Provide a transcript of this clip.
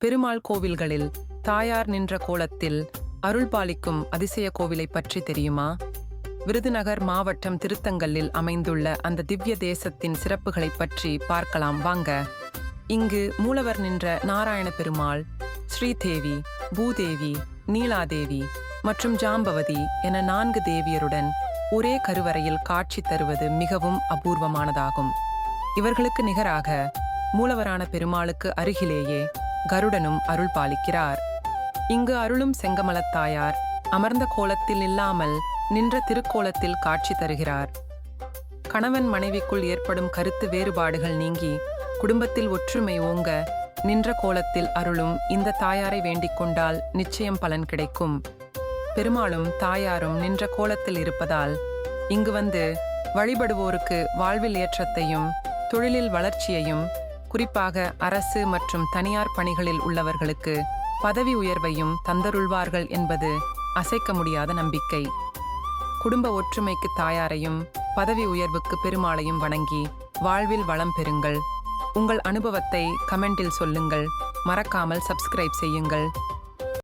பெருமாள் கோவில்களில் தாயார் நின்ற கோலத்தில் அருள் பாலிக்கும் அதிசய கோவிலை பற்றி தெரியுமா? விருதுநகர் மாவட்டம் திருத்தங்கல்லில் அமைந்துள்ள அந்த திவ்ய தேசத்தின் சிறப்புகளைப் பற்றி பார்க்கலாம். வாங்க. இங்கு மூலவர் நின்ற நாராயண பெருமாள் ஸ்ரீதேவி பூதேவி நீலாதேவி மற்றும் ஜாம்பவதி என நான்கு தேவியருடன் ஒரே கருவறையில் காட்சி தருவது மிகவும் அபூர்வமானதாகும். இவர்களுக்கு நிகராக மூலவரான பெருமாளுக்கு அருகிலேயே கருடனும் அருள் பாலிக்கிறார். இங்கு அருளும் செங்கமலத்தாயார் அமர்ந்த கோலத்தில் இல்லாமல் நின்ற திருக்கோலத்தில் காட்சி தருகிறார். கணவன் மனைவிக்குள் ஏற்படும் கருத்து வேறுபாடுகள் நீங்கி குடும்பத்தில் ஒற்றுமை ஓங்க நின்ற கோலத்தில் அருளும் இந்த தாயாரை வேண்டிக் கொண்டால் நிச்சயம் பலன் கிடைக்கும். பெருமாளும் தாயாரும் நின்ற கோலத்தில் இருப்பதால் இங்கு வந்து வழிபடுவோருக்கு வாழ்வில் ஏற்றத்தையும் தொழிலில் வளர்ச்சியையும் குறிப்பாக அரசு மற்றும் தனியார் பணிகளில் உள்ளவர்களுக்கு பதவி உயர்வையும் தந்தருள்வார்கள் என்பது அசைக்க முடியாத நம்பிக்கை. குடும்ப ஒற்றுமைக்கு தாயாரையும் பதவி உயர்வுக்கு பெருமாளையும் வணங்கி வாழ்வில் வளம் பெறுங்கள். உங்கள் அனுபவத்தை கமெண்டில் சொல்லுங்கள். மறக்காமல் சப்ஸ்கிரைப் செய்யுங்கள்.